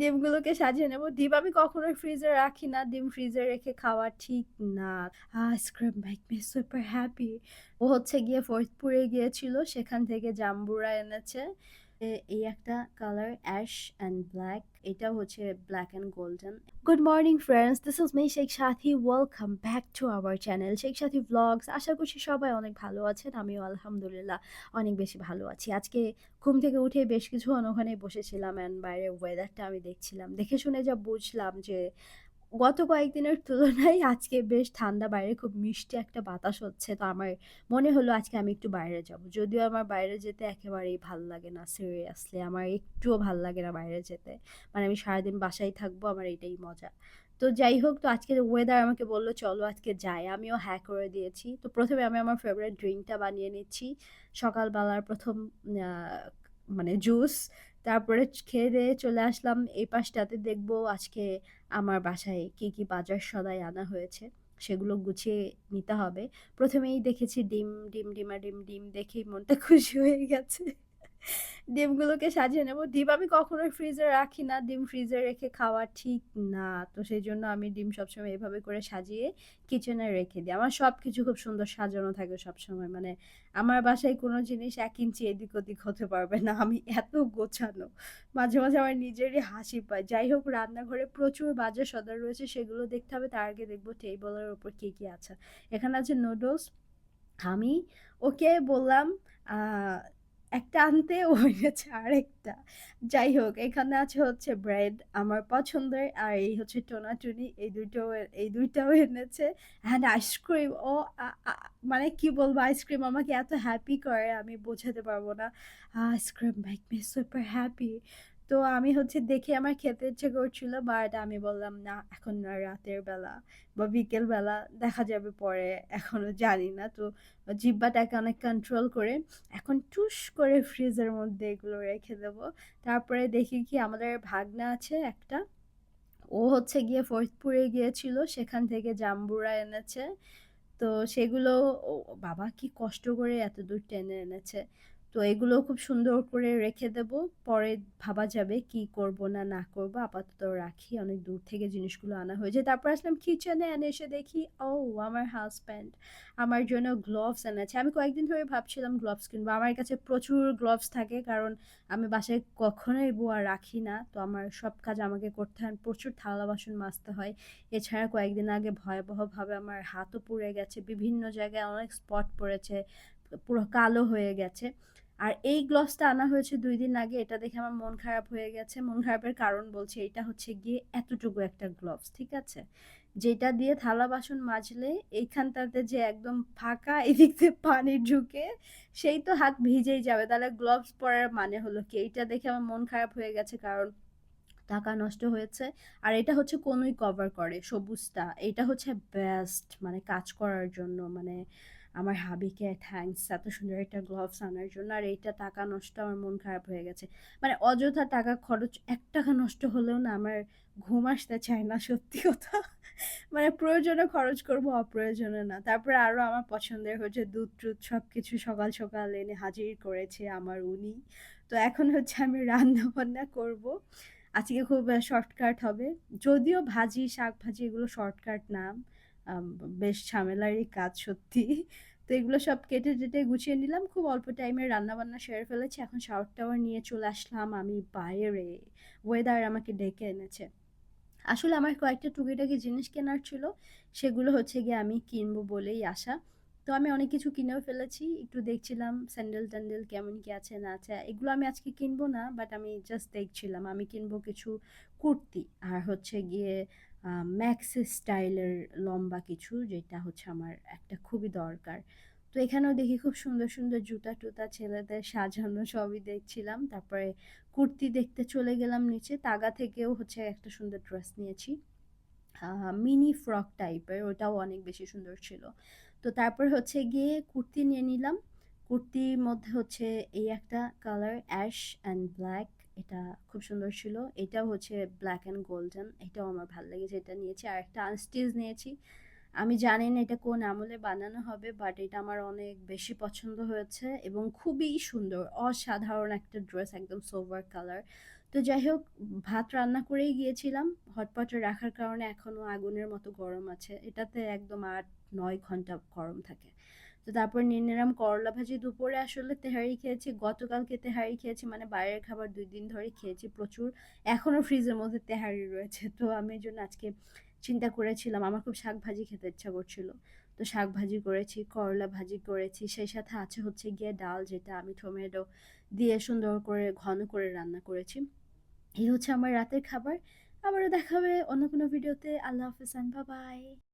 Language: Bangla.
ডিমগুলোকে সাজিয়ে নেব ডিম আমি কখনোই ফ্রিজে রাখি না। ডিম ফ্রিজে রেখে খাওয়া ঠিক না। Ice cream make me super happy. ও হচ্ছে গিয়ে ফরিদপুরে গিয়েছিল। সেখান থেকে জাম্বুরা এনেছে। এই একটা কালার অ্যাশ অ্যান্ড ব্লাক। এটাও হচ্ছে black and golden. Good morning friends, this is me Sheikh Sathi. Welcome back to our channel Sheikh Sathi vlogs. আশা করছি সবাই অনেক ভালো আছেন। আমিও আলহামদুলিল্লাহ অনেক বেশি ভালো আছি। আজকে ঘুম থেকে উঠে বেশ কিছুক্ষণ ওখানে বসেছিলাম অ্যান্ড বাইরের ওয়েদারটা আমি দেখছিলাম। দেখে শুনে যা বুঝলাম যে গত কয়েকদিনের তুলনায় আজকে বেশ ঠান্ডা, বাইরে খুব মিষ্টি একটা বাতাস হচ্ছে। তো আমার মনে হলো আজকে আমি একটু বাইরে যাব। যদিও আমার বাইরে যেতে একেবারেই ভালো লাগে না, সিরিয়াসলি। আমার একটুও ভালো লাগে না বাইরে যেতে। মানে আমি সারাদিন বাসায় থাকব, আমার এটাই মজা। তো যাই হোক, তো আজকে ওয়েদার আমাকে বলল, চলো আজকে যাই। আমিও হ্যাঁ করে দিয়েছি। তো প্রথমে আমি আমার ফেভারিট ড্রিঙ্কটা বানিয়ে নিচ্ছি। সকালবেলার প্রথম মানে জুস। তারপরে খেয়ে-দেয়ে চলে আসলাম এই পাশটাতে দেখব আজকে আমার বাসায় কি, কি বাজার সদাই আনা হয়েছে সেগুলো গুছিয়ে নিতে হবে। প্রথমেই দেখেছি ডিম, ডিম, ডিমা ডিম ডিম দেখেই মনটা খুশি হয়ে গেছে। ডিমগুলোকে সাজিয়ে নেব। ডিম আমি কখনোই ফ্রিজে রাখি না। ডিম ফ্রিজে রেখে খাওয়া ঠিক না। তো সেই জন্য আমি ডিম সবসময় এভাবে করে সাজিয়ে কিচেনে রেখে দিই। আমার সবকিছু খুব সুন্দর সাজানো থাকে সবসময়। মানে আমার বাসায় কোনো জিনিস এক ইঞ্চি এদিক-ওদিক হতে পারবে না। আমি এত গোছানো। মাঝে, মাঝে আমার নিজেরই হাসি পায়। যাই হোক রান্নাঘরে প্রচুর বাজার সদর রয়েছে সেগুলো দেখতে হবে। তার আগে দেখব টেবলের ওপর কী কী আছে। এখানে আছে নুডলস। আমি ওকে বললাম একটা আনতে ও এনেছে আরেকটা। যাই হোক এখানে আছে হচ্ছে ব্রেড আমার পছন্দের, আর এই হচ্ছে টোনা-টুনি এই দুটো এই দুইটাও এনেছে অ্যান্ড আইসক্রিম ও মানে কি বলব আইসক্রিম আমাকে এত হ্যাপি করে, আমি বোঝাতে পারব না। Ice cream make me super happy. তো আমি হচ্ছে দেখে আমার খেতে ইচ্ছে করছিল বাট আমি বললাম, না, এখন না, রাতের বেলা বা বিকেল বেলা দেখা যাবে পরে, এখনও জানি না। তো জিহ্বাটাকে অনেক কন্ট্রোল করে এখন টুস করে ফ্রিজের মধ্যে এগুলো রেখে দেব। তারপরে দেখি কি আমাদের ভাগনা আছে একটা। ও হচ্ছে গিয়ে ফরিদপুরে গিয়েছিল, সেখান থেকে জাম্বুরা এনেছে। তো সেগুলো বাবা কি কষ্ট করে এতদূর টেনে এনেছে। তো এগুলো খুব সুন্দর করে রেখে দেব। পরে ভাবা যাবে কি করব না, না করব। আপাতত রাখি। অনেক দূর থেকে জিনিসগুলো আনা হয়েছে। তারপর আসলাম কিচেনে এনে এসে দেখি ও আমার হাজব্যান্ড আমার জন্য গ্লোভস এনেছে। আমি কয়েকদিন ধরে ভাবছিলাম গ্লোভস কিনবো। আমার কাছে প্রচুর গ্লোভস থাকে কারণ আমি বাসায় কখনোই বোয়া রাখি না। তো আমার সব কাজ আমাকে করতে হয়। প্রচুর থালা-বাসন মাজতে হয়। এছাড়া কয়েকদিন আগে ভয়াবহভাবে আমার হাতও পুড়ে গেছে। বিভিন্ন জায়গায় অনেক স্পট পড়েছে। পুরো কালো হয়ে গেছে। আর এই গ্লোভসটা আনা হয়েছে দুই দিন আগে। এটা দেখে আমার মন খারাপ হয়ে গেছে। মন খারাপের কারণ বলছে এটা হচ্ছে গিয়ে এতটুকু একটা গ্লোভস, ঠিক আছে? যেটা দিয়ে থালা-বাসন মাজলে এইখানটাতে যে একদম ফাঁকা এদিক দিয়ে পানি ঢুকে সেই তো হাত ভিজেই যাবে। তাহলে গ্লোভস পরার মানে হলো কি? এইটা দেখে আমার মন খারাপ হয়ে গেছে কারণ টাকা নষ্ট হয়েছে। আর এটা হচ্ছে কনুই কভার করে সবুজটা। এটা হচ্ছে বেস্ট মানে কাজ করার জন্য মানে আমার হাবিকে থ্যাংকস এত সুন্দর একটা গ্লোভস আনার জন্য। আর এইটা টাকা নষ্ট আমার মন খারাপ হয়ে গেছে। মানে অযথা টাকা খরচ এক টাকা নষ্ট হলেও না আমার ঘুম আসতে চায় না সত্যি কথা। মানে প্রয়োজনে খরচ করব অপ্রয়োজনে না। তারপরে আরও আমার পছন্দের হচ্ছে দুধ-টুধ সব কিছু সকাল, সকাল এনে হাজির করেছে আমার উনি। তো এখন হচ্ছে আমি রান্না-বান্না করব। আজকে খুব শর্টকাট হবে। যদিও ভাজি, শাক ভাজি এগুলো শর্টকাট না। বেশ ঝামেলারই কাজ সত্যি। তো এগুলো সব কেটে-টেটে গুছিয়ে নিলাম। খুব অল্প টাইমে রান্না-বান্না সেরে ফেলেছি। এখন শাওয়ার-টাওয়ার নিয়ে চলে আসলাম আমি বাইরে। ওয়েদার আমাকে ডেকে এনেছে। আসলে আমার কয়েকটা টুকিটাকি জিনিস কেনার ছিল। সেগুলো হচ্ছে গিয়ে আমি কিনবো বলেই আসা। তো আমি অনেক কিছু কিনেও ফেলেছি। একটু দেখছিলাম স্যান্ডেল-ট্যান্ডেল কেমন কি আছে, না আছে। এগুলো আমি আজকে কিনবো না বাট আমি জাস্ট দেখছিলাম। আমি কিনবো কিছু কুর্তি আর হচ্ছে গিয়ে ম্যাক্সি স্টাইলের লম্বা কিছু যেটা হচ্ছে আমার একটা খুবই দরকার। তো এখানেও দেখি খুব সুন্দর, সুন্দর জুতা-টুতা ছেলেদের সাজানো সবই দেখছিলাম। তারপরে কুর্তি দেখতে চলে গেলাম নিচে। তাগা থেকেও হচ্ছে একটা সুন্দর ড্রেস নিয়েছি। মিনি ফ্রক টাইপের ওটাও অনেক বেশি সুন্দর ছিল। তো তারপর হচ্ছে গিয়ে কুর্তি নিয়ে নিলাম। কুর্তির মধ্যে হচ্ছে এই একটা কালার অ্যাশ অ্যান্ড ব্ল্যাক এটা খুব সুন্দর ছিল। এটাও হচ্ছে ব্ল্যাক অ্যান্ড গোল্ডেন এটাও আমার ভালো লেগেছে, এটা নিয়েছি। আর একটা আনস্টিচ নিয়েছি। আমি জানি না এটা কোন আমলে বানানো হবে বাট এটা আমার অনেক বেশি পছন্দ হয়েছে এবং খুবই সুন্দর। অসাধারণ একটা ড্রেস একদম সোভার কালার। তো যাই হোক, ভাত রান্না করেই গিয়েছিলাম। হটপটে রাখার কারণে এখনও আগুনের মতো গরম আছে। এটাতে একদম ৮-৯ ঘণ্টা গরম থাকে। তো তারপর নিয়ে করলা ভাজি। দুপুরে আসলে তেহারি খেয়েছি। গতকালকে তেহারি খেয়েছি মানে বাইরের খাবার দুই দিন ধরে খেয়েছি প্রচুর। এখনও ফ্রিজের মধ্যে তেহারি রয়েছে। তো আমি জন্য আজকে চিন্তা করেছিলাম আমার খুব শাক ভাজি খেতে ইচ্ছা করছিল। তো শাক ভাজি করেছি, করলা ভাজি করেছি। সেই সাথে আছে হচ্ছে গিয়ে ডাল যেটা আমি টমেটো দিয়ে সুন্দর করে ঘন করে রান্না করেছি। এই হচ্ছে আমার রাতের খাবার। আবারও দেখা হবে অন্য কোনো ভিডিওতে। আল্লাহ হাফেজ বাই-বাই।